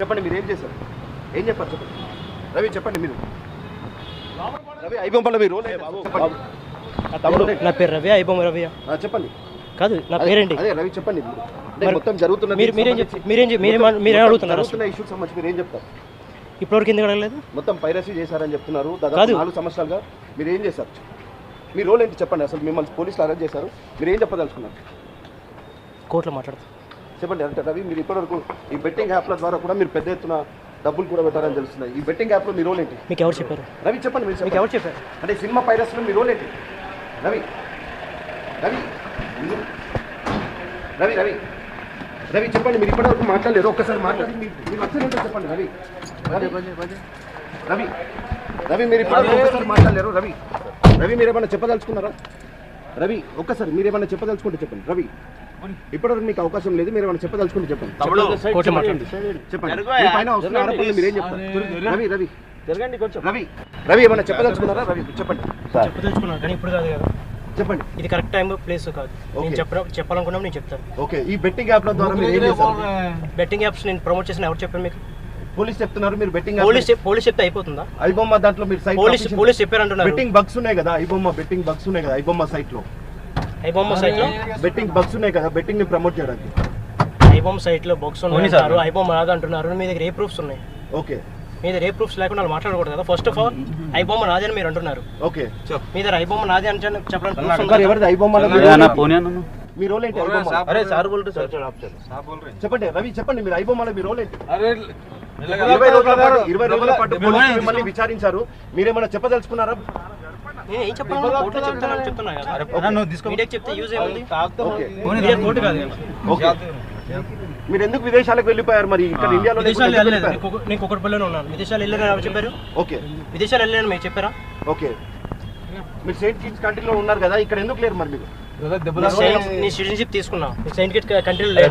చెప్పండి మీరు ఏం చేశారు? ఏం చెప్పారు చెప్పండి? రవి చెప్పండి మీరు. రవి ఐబొమ్మల మీరు రోల్ ఏంటి? చెప్పండి. తమ్ముడు. నా పేరు రవి ఐబొమ్మ రవి. ఆ, చెప్పండి. కాదు నా పేరేంటి? అదే రవి చెప్పండి. మొత్తం జరుగుతున్న మీరు మీరేం చెప్తారు మీరేం మీరేం మీరేం అడుగుతున్నారు ఇష్యూకి సంబంధించి మీరు ఏం చెప్తారు? ఇప్పటివరకు ఎందుకు అడగలేదు? మొత్తం పైరసీ చేశారని చెప్తున్నారు. దాదాపు. నాలుగు సంవత్సరాలుగా మీరు ఏం చేశారు? మీ రోల్ ఏంటి చెప్పండి అసలు? మిమ్మల్ని పోలీసులు అరెస్ట్ చేశారు. మీరు ఏం చెప్పదలుచుకున్నారు? కోర్టులో మాట్లాడతారు చెప్పండి అంటే రవి మీరు ఇప్పటివరకు ఈ బెట్టింగ్ యాప్ల ద్వారా కూడా మీరు పెద్ద ఎత్తున డబ్బులు కూడా పెట్టారని తెలుస్తున్నాయి. ఈ బెట్టింగ్ యాప్లో మీ రోల్ ఏంటి? మీకు ఎవరు చెప్పారు? రవి చెప్పండి మీరు మీకు. ఎవరు చెప్పారు? అంటే సినిమా పైరస్లో మీ రోల్ ఏంటి? రవి రవి మీరు- రవి రవి రవి చెప్పండి మీరు ఇప్పటివరకు మాట్లాడలేదు. ఒక్కసారి మాట్లాడి మీ మీ వచ్చేది ఏంటో చెప్పండి రవి. రవి రవి రవి మీరు ఇప్పటివరకు ఒక్కసారి మాట్లాడలేరు. రవి రవి మీరు ఏమైనా చెప్పదలుచుకున్నారా? రవి ఒక్కసారి మీరు ఏమైనా చెప్పదలుచుకుంటే చెప్పండి. రవి ఇప్పటివరకు మీకు అవకాశం లేదు. మీరు ఏమైనా చెప్పదలుచుకుంటే చెప్పండి. చెప్పండి. మీ పైన వస్తున్న ఆరోపణలు మీరు ఏం చెప్తారు? రవి రవి. జరగండి కొంచెం. రవి రవి ఏమైనా చెప్పదలుచుకున్నారా? రవి చెప్పండి. చెప్పదలుచుకున్నాను కానీ ఇప్పుడు కాదు కదా. చెప్పండి. ఇది కరెక్ట్ టైం ప్లేస్ కాదు. నేను Okay. చెప్ప చెప్పాలనుకున్నాం నేను చెప్తాను. ఓకే. ఈ బెట్టింగ్ యాప్ల ద్వారా మీరు ఏం బెట్టింగ్ యాప్స్ నేను ప్రమోట్ చేసిన ఎవరు చెప్పాను మీకు? పోలీస్ చెప్తున్నారు మీరు బెట్టింగ్ పోలీస్ పోలీస్ చెప్తే అయిపోతుందా? ఐబొమ్మ దాంట్లో మీరు సైట్ పోలీస్ పోలీస్ చెప్పారంటున్నారు. బెట్టింగ్ బగ్స్ ఉన్నాయి కదా ఐబొమ్మ బెట్టింగ్ బగ్స్ ఉన్నాయి కదా ఐబొమ్మ సైట్లో. ఐబొమ్మ సైట్లో బెట్టింగ్ బగ్స్ ఉన్నాయి కదా బెట్టింగ్ని ప్రమోట్ చేయడానికి. ఐబొమ్మ సైట్లో బాక్స్ ఉన్నారు ఐబొమ్మ రాదు అంటున్నారు మీ దగ్గర ఏ ప్రూఫ్స్ ఉన్నాయి? ఓకే. మీ దగ్గర ఏ ప్రూఫ్స్ లేకుండా మాట్లాడకూడదు కదా. ఫస్ట్ ఆఫ్ ఆల్ ఐబొమ్మ నాది అని మీరు అంటున్నారు. ఓకే. మీ దగ్గర ఐబొమ్మ నాది అని చెప్పడానికి ఐబొమ్మ మీ రోల్ ఏంటి అరే సార్ సార్. చెప్పండి. రవి చెప్పండి మీరు ఐబొమ్మలో మీ రోల్ ఏంటి? ఇరవై రోజుల పాటు ఇరవై రోజుల పాటు పోలీసులు మిమ్మల్ని విచారించారు. మీరేమైనా చెప్పదలుచుకున్నారా? నేను ఏం చెప్పాను కోర్టులో చెప్తానని చెప్తున్నా కదా. మీడియాకి చెప్తే యూజ్ ఏముంది? ఓకే మీడియా కోర్టు కాదు కదా. ఓకే. మీరు ఎందుకు విదేశాలకు వెళ్ళిపోయారు మరి? ఇక్కడ ఇండియాలో విదేశాలు వెళ్ళలేదు. నేను కుక- నేను కుక్కడపల్లిలో ఉన్నాను. విదేశాలు ఎవరు చెప్పారు? ఓకే. విదేశాలు వెళ్ళాను మీరు చెప్పారా? ఓకే. మీరు సెయింట్ కిట్స్ కంట్రీలో ఉన్నారు కదా ఇక్కడ ఎందుకు లేరు మరి మీరు నీ సిటిజన్షిప్ తీసుకున్నా. సెయింట్ కిట్ కంట్రీలో లేదు?